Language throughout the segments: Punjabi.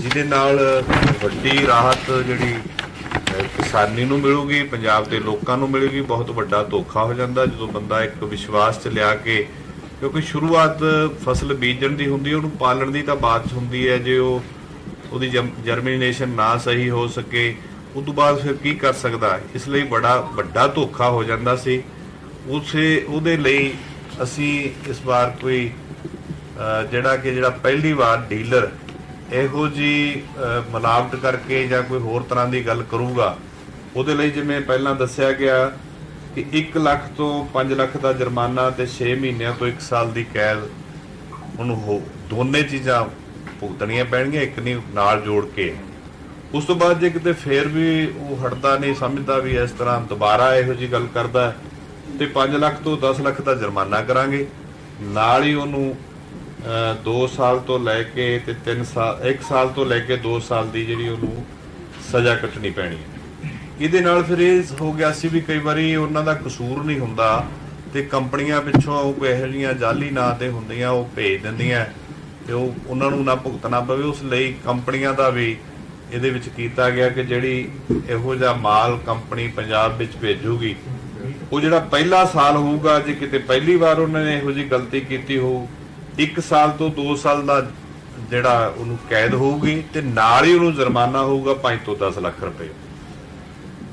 ਜਿਹਦੇ ਨਾਲ ਵੱਡੀ ਰਾਹਤ ਜਿਹੜੀ ਕਿਸਾਨੀ ਨੂੰ ਮਿਲੂਗੀ, ਪੰਜਾਬ ਦੇ ਲੋਕਾਂ ਨੂੰ ਮਿਲੇਗੀ, ਬਹੁਤ ਵੱਡਾ ਧੋਖਾ ਹੋ ਜਾਂਦਾ ਜਦੋਂ ਬੰਦਾ ਇੱਕ ਵਿਸ਼ਵਾਸ ਚ ਲਿਆ ਕੇ, ਕਿਉਂਕਿ ਸ਼ੁਰੂਆਤ ਫਸਲ ਬੀਜਣ ਦੀ ਹੁੰਦੀ ਉਹਨੂੰ ਪਾਲਣ ਦੀ ਤਾਂ ਬਾਅਦ ਚ ਹੁੰਦੀ ਹੈ, ਜੇ ਉਹ ਉਹਦੀ ਜਰਮੀਨੇਸ਼ਨ ਨਾ ਸਹੀ ਹੋ ਸਕੇ ਉਸ ਤੋਂ ਬਾਅਦ ਫਿਰ ਕੀ ਕਰ ਸਕਦਾ? ਇਸ ਲਈ ਬੜਾ ਵੱਡਾ ਧੋਖਾ ਹੋ ਜਾਂਦਾ ਸੀ। ਉਸੇ, ਉਹਦੇ ਲਈ ਅਸੀਂ ਇਸ ਵਾਰ ਕੋਈ ਜਿਹੜਾ ਕਿ ਜਿਹੜਾ ਪਹਿਲੀ ਵਾਰ ਡੀਲਰ ਇਹੋ ਜੀ ਅਹ, ਮਿਲਾਵਟ ਕਰਕੇ ਜਾਂ ਕੋਈ ਹੋਰ ਤਰ੍ਹਾਂ ਦੀ ਗੱਲ ਕਰੂਗਾ ਉਹਦੇ ਲਈ ਜਿਵੇਂ ਪਹਿਲਾਂ ਦੱਸਿਆ ਗਿਆ ਕਿ 1 ਲੱਖ ਤੋਂ 5 ਲੱਖ ਦਾ ਜੁਰਮਾਨਾ ਤੇ 6 ਮਹੀਨਿਆਂ ਤੋਂ 1 ਸਾਲ ਦੀ ਕੈਦ ਉਹਨੂੰ ਹੋ ਦੋਨੇ ਚੀਜ਼ਾਂ ਭੁਗਤਣੀਆਂ ਪੈਣਗੀਆਂ ਇੱਕ ਨਹੀਂ ਨਾਲ ਜੋੜ ਕੇ। ਉਸ ਤੋਂ ਬਾਅਦ ਜੇ ਕਿਤੇ ਫੇਰ ਵੀ ਉਹ ਹਟਦਾ ਨਹੀਂ ਸਮਝਦਾ ਵੀ ਇਸ ਤਰ੍ਹਾਂ ਦੁਬਾਰਾ ਇਹੋ ਜੀ ਗੱਲ ਕਰਦਾ ਹੈ, ਤੇ 5 ਲੱਖ ਤੋਂ 10 ਲੱਖ ਦਾ ਜੁਰਮਾਨਾ ਕਰਾਂਗੇ ਨਾਲ ਹੀ ਉਹਨੂੰ 2 ਸਾਲ ਤੋਂ ਲੈ ਕੇ ਤੇ 3 ਸਾਲ 1 ਸਾਲ ਤੋਂ ਲੈ ਕੇ 2 ਸਾਲ ਦੀ ਜਿਹੜੀ ਉਹਨੂੰ ਸਜ਼ਾ ਕੱਟਣੀ ਪੈਣੀ ਹੈ। ਇਹਦੇ ਨਾਲ ਫਿਰ ਇਹ ਹੋ ਗਿਆ ਸੀ ਵੀ ਕਈ ਵਾਰੀ ਉਹਨਾਂ ਦਾ ਕਸੂਰ ਨਹੀਂ ਹੁੰਦਾ ਤੇ ਕੰਪਨੀਆਂ ਪਿੱਛੋਂ ਉਹ ਇਹੋ ਜਿਹੀਆਂ ਜਾਲੀ ਨਾਂ ਤੇ ਹੁੰਦੀਆਂ, ਉਹ ਭੇਜ ਦਿੰਦੀਆਂ ਤੇ ਉਹ ਉਹਨਾਂ ਨੂੰ ਨਾ ਭੁਗਤਣਾ ਪਵੇ। ਉਸ ਲਈ ਕੰਪਨੀਆਂ ਦਾ ਵੀ ਇਹਦੇ ਵਿੱਚ ਕੀਤਾ ਗਿਆ ਕਿ ਜਿਹੜੀ ਇਹੋ ਜਿਹਾ ਮਾਲ ਕੰਪਨੀ ਪੰਜਾਬ ਵਿੱਚ ਭੇਜੂਗੀ, ਉਹ ਜਿਹੜਾ ਪਹਿਲਾ ਸਾਲ ਹੋਊਗਾ, ਜੇ ਕਿਤੇ ਪਹਿਲੀ ਵਾਰ ਉਹਨਾਂ ਨੇ ਇਹੋ ਜਿਹੀ ਗਲਤੀ ਕੀਤੀ ਹੋਊ 1 ਸਾਲ ਤੋਂ 2 ਸਾਲ ਦਾ ਜਿਹੜਾ ਉਹਨੂੰ ਕੈਦ ਹੋਊਗੀ ਤੇ ਨਾਲ ਹੀ ਉਹਨੂੰ ਜੁਰਮਾਨਾ ਹੋਊਗਾ 5 ਤੋਂ 10 ਲੱਖ ਰੁਪਏ।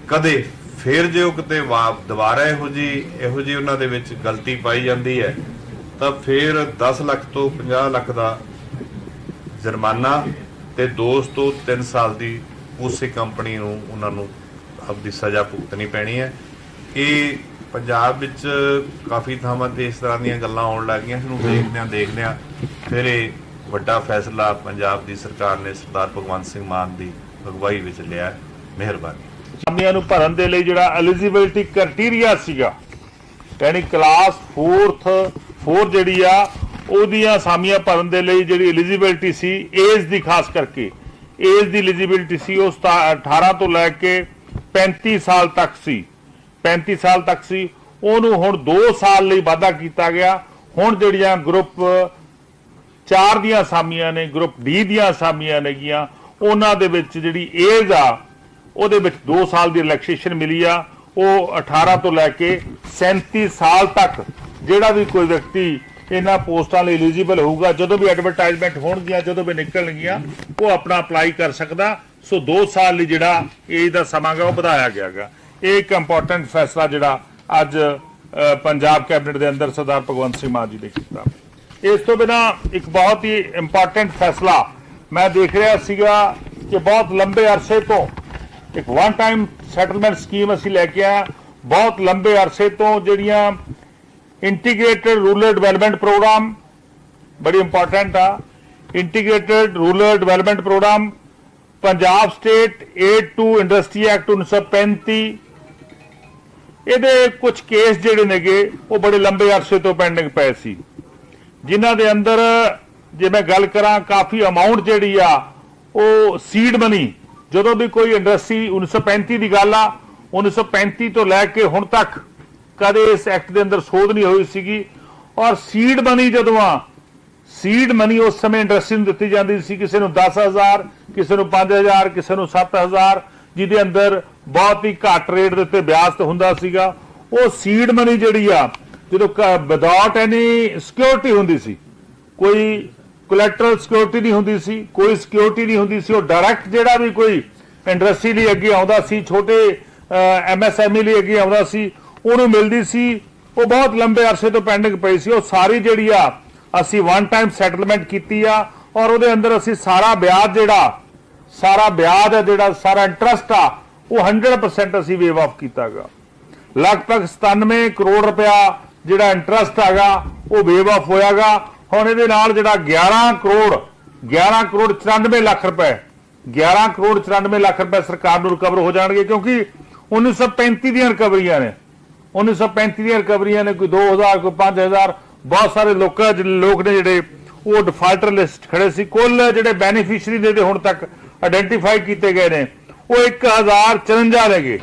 ਕਦੇ ਫਿਰ ਜੇ ਉਹ ਕਿਤੇ ਵਾ- ਦੁਬਾਰਾ ਇਹੋ ਜੀ ਇਹੋ ਜੀ ਉਹਨਾਂ ਦੇ ਵਿੱਚ ਗਲਤੀ ਪਾਈ ਜਾਂਦੀ ਹੈ, ਤਾਂ ਫਿਰ 10 ਲੱਖ ਤੋਂ 50 ਲੱਖ ਦਾ ਜੁਰਮਾਨਾ ਤੇ 2 ਤੋਂ 3 ਸਾਲ ਦੀ ਉਸੇ ਕੰਪਨੀ ਨੂੰ, ਉਹਨਾਂ ਨੂੰ ਆਪਦੀ ਸਜ਼ਾ ਭੁਗਤਣੀ ਪੈਣੀ ਹੈ। ਇਹ ਪੰਜਾਬ ਵਿੱਚ ਕਾਫੀ ਥਾਵਾਂ ਤੇ ਇਸ ਤਰ੍ਹਾਂ ਦੀਆਂ ਗੱਲਾਂ ਆਉਣ ਲੱਗੀਆਂ ਇਹਨੂੰ ਦੇਖਦੇ ਹਾਂ ਦੇਖਦੇ ਹਾਂ। ਫਿਰ ਇਹ ਵੱਡਾ ਫੈਸਲਾ ਪੰਜਾਬ ਦੀ ਸਰਕਾਰ ਨੇ ਸਰਦਾਰ ਭਗਵੰਤ ਸਿੰਘ ਮਾਨ ਦੀ ਅਗਵਾਈ ਵਿੱਚ ਲਿਆ, ਮਿਹਰਬਾਨੀ। ਅਸਾਮੀਆਂ ਨੂੰ ਭਰਨ ਦੇ ਲਈ ਜਿਹੜਾ ਐਲੀਜੀਬਿਲਟੀ ਕ੍ਰਾਈਟੇਰੀਆ ਸੀਗਾ, ਯਾਨੀ ਕਲਾਸ 4th 4 ਜਿਹੜੀ ਆ, ਉਹਦੀਆਂ ਅਸਾਮੀਆਂ ਭਰਨ ਦੇ ਲਈ ਜਿਹੜੀ ਐਲੀਜੀਬਿਲਟੀ ਸੀ ਏਜ ਦੀ ਖਾਸ ਕਰਕੇ ਏਜ ਦੀ ਐਲੀਜੀਬਿਲਟੀ ਸੀ ਉਹ ਸਤਾ- 18 ਤੋਂ ਲੈ ਕੇ 35 ਸਾਲ ਤੱਕ ਸੀ। 35 ਸਾਲ ਤੱਕ ਸੀ। ਉਹਨੂੰ ਹੁਣ 2 ਸਾਲ ਲਈ ਵਾਧਾ ਕੀਤਾ ਗਿਆ। ਹੁਣ ਜਿਹੜੀਆਂ ਗਰੁੱਪ ਚਾਰ ਦੀਆਂ ਅਸਾਮੀਆਂ ਨੇ ਗਰੁੱਪ ਡੀ ਦੀਆਂ ਅਸਾਮੀਆਂ ਨੇਗੀਆਂ, ਉਹਨਾਂ ਦੇ ਵਿੱਚ ਜਿਹੜੀ ਏਜ ਆ, ਉਹਦੇ ਵਿੱਚ 2 ਸਾਲ ਦੀ ਰਿਲੈਕਸੇਸ਼ਨ ਮਿਲੀ ਆ। ਉਹ 18 ਤੋਂ ਲੈ ਕੇ 37 ਸਾਲ ਤੱਕ ਜਿਹੜਾ ਵੀ ਕੋਈ ਵਿਅਕਤੀ ਇਹਨਾਂ ਪੋਸਟਾਂ ਲਈ ਐਲੀਜੀਬਲ ਹੋਊਗਾ, ਜਦੋਂ ਵੀ ਐਡਵਰਟਾਈਜ਼ਮੈਂਟ ਹੋਣਗੀਆਂ, ਜਦੋਂ ਵੀ ਨਿਕਲਣਗੀਆਂ, ਉਹ ਆਪਣਾ ਅਪਲਾਈ ਕਰ ਸਕਦਾ। ਸੋ 2 ਸਾਲ ਲਈ ਜਿਹੜਾ ਏਜ ਦਾ ਸਮਾਂ ਗਾ ਉਹ ਵਧਾਇਆ ਗਿਆਗਾ। ਇਹ ਇੱਕ ਇੰਪੋਰਟੈਂਟ ਫੈਸਲਾ ਜਿਹੜਾ ਅੱਜ ਪੰਜਾਬ ਕੈਬਨਿਟ ਦੇ ਅੰਦਰ ਸਰਦਾਰ ਭਗਵੰਤ ਸਿੰਘ ਮਾਨ ਜੀ ਨੇ ਕੀਤਾ ਇਸ ਤੋਂ ਬਿਨਾ ਇੱਕ ਬਹੁਤ ਹੀ ਇੰਪੋਰਟੈਂਟ ਫੈਸਲਾ ਮੈਂ ਦੇਖ ਰਿਹਾ ਸੀਗਾ ਕਿ ਬਹੁਤ ਲੰਬੇ ਅਰਸੇ ਤੋਂ ਇੱਕ ਵਨ ਟਾਈਮ ਸੈਟਲਮੈਂਟ ਸਕੀਮ ਅਸੀਂ ਲੈ ਕੇ ਆਇਆ ਬਹੁਤ ਲੰਬੇ ਅਰਸੇ ਤੋਂ ਜਿਹੜੀਆਂ ਇੰਟੀਗ੍ਰੇਟਡ ਰੂਰਲ ਡਿਵੈਲਪਮੈਂਟ ਪ੍ਰੋਗਰਾਮ ਬੜੀ ਇੰਪੋਰਟੈਂਟ ਆ। Integrated rural development programme Punjab state aid to industry act 1935 ਇਹਦੇ ਕੁਝ ਕੇਸ ਜਿਹੜੇ ਨੇਗੇ, ਉਹ ਬੜੇ ਲੰਬੇ ਅਰਸੇ ਤੋਂ ਪੈਂਡਿੰਗ ਪਏ ਸੀ। ਜਿਨ੍ਹਾਂ ਦੇ ਅੰਦਰ ਜੇ ਮੈਂ ਗੱਲ ਕਰਾਂ, ਕਾਫੀ ਅਮਾਉਂਟ ਜਿਹੜੀ ਆ, ਉਹ ਸੀਡ ਮਨੀ ਜਦੋਂ ਵੀ ਕੋਈ ਇੰਡਸਟਰੀ 1935 ਦੀ ਗੱਲ ਆ 1935 ਤੋਂ ਲੈ ਕੇ ਹੁਣ ਤੱਕ ਕਦੇ ਇਸ ਐਕਟ ਦੇ ਅੰਦਰ ਸੋਧ ਨਹੀਂ ਹੋਈ ਸੀਗੀ। ਔਰ ਸੀਡ ਮਨੀ ਜਦੋਂ ਆ ਸੀਡ ਮਨੀ ਉਸ ਸਮੇਂ ਇੰਡਸਟਰੀ ਨੂੰ ਦਿੱਤੀ ਜਾਂਦੀ ਸੀ। ਕਿਸੇ ਨੂੰ 10000 ਕਿਸੇ ਨੂੰ 5000 ਕਿਸੇ ਨੂੰ 7000 ਜਿਹਦੇ ਅੰਦਰ ਬਹੁਤ ਹੀ ਘੱਟ ਰੇਟ ਦੇ ਉੱਤੇ ਵਿਆਜ ਤੇ ਹੁੰਦਾ ਸੀਗਾ। ਉਹ ਸੀਡ ਮਨੀ ਜਿਹੜੀ ਆ, ਜਦੋਂ ਵਿਦਆਊਟ ਐਨੀ ਸਿਕਿਉਰਿਟੀ ਹੁੰਦੀ ਸੀ, ਕੋਈ ਕੋਲੈਟਰਲ ਸਿਕਿਉਰਿਟੀ ਨਹੀਂ ਹੁੰਦੀ ਸੀ, ਕੋਈ ਸਿਕਿਉਰਿਟੀ ਨਹੀਂ ਹੁੰਦੀ ਸੀ, ਉਹ ਡਾਇਰੈਕਟ ਜਿਹੜਾ ਵੀ ਕੋਈ ਇੰਡਸਟਰੀ ਲਈ ਅੱਗੇ ਆਉਂਦਾ ਸੀ, ਛੋਟੇ ਐਮਐਸਐਮਈ ਲਈ ਅੱਗੇ ਆਉਂਦਾ ਸੀ, ਉਹਨੂੰ ਮਿਲਦੀ ਸੀ। ਉਹ ਬਹੁਤ ਲੰਬੇ ਅਰਸੇ ਤੋਂ ਪੈਂਡਿੰਗ ਪਈ ਸੀ। ਉਹ ਸਾਰੀ ਜਿਹੜੀ ਆ, ਅਸੀਂ ਵਨ ਟਾਈਮ ਸੈਟਲਮੈਂਟ ਕੀਤੀ ਆ ਔਰ ਉਹਦੇ ਅੰਦਰ ਅਸੀਂ ਸਾਰਾ ਵਿਆਜ ਜਿਹੜਾ, ਸਾਰਾ ਵਿਆਜ ਹੈ ਜਿਹੜਾ, ਸਾਰਾ ਇੰਟਰਸਟ ਆ ਉਹ 100% ਅਸੀਂ ਵੇਵ ਆਫ ਕੀਤਾਗਾ। ਲਗਭਗ 97 ਕਰੋੜ ਰੁਪਇਆ ਜਿਹੜਾ ਇੰਟਰਸਟ ਹੈਗਾ ਉਹ ਵੇਵ ਆਫ ਹੋਇਆਗਾ। ਹੁਣ ਇਹਦੇ ਨਾਲ ਜਿਹੜਾ 11 ਕਰੋੜ 11 ਕਰੋੜ 94 ਲੱਖ ਰੁਪਏ 11 ਕਰੋੜ 94 ਲੱਖ ਰੁਪਏ ਸਰਕਾਰ ਨੂੰ ਰਿਕਵਰ ਹੋ ਜਾਣਗੇ ਕਿਉਂਕਿ 1935 ਦੀਆਂ ਰਿਕਵਰੀਆਂ ਨੇ। 1935 ਦੀਆਂ ਰਿਕਵਰੀਆਂ ਨੇ, ਕੋਈ 2000 ਕੋਈ 5000 ਬਹੁਤ ਸਾਰੇ ਲੋਕਾਂ ਲੋਕ ਨੇ ਜਿਹੜੇ, ਉਹ ਡਿਫਾਲਟਰ ਲਿਸਟ ਖੜੇ ਸੀ। ਕੁੱਲ ਜਿਹੜੇ ਬੈਨੀਫੀਸ਼ੀਅਰੀ ਨੇ ਹੁਣ ਤੱਕ ਆਇਡੈਂਟੀਫਾਈ ਕੀਤੇ ਗਏ ਨੇ ਉਹ 1054 ਗਏ।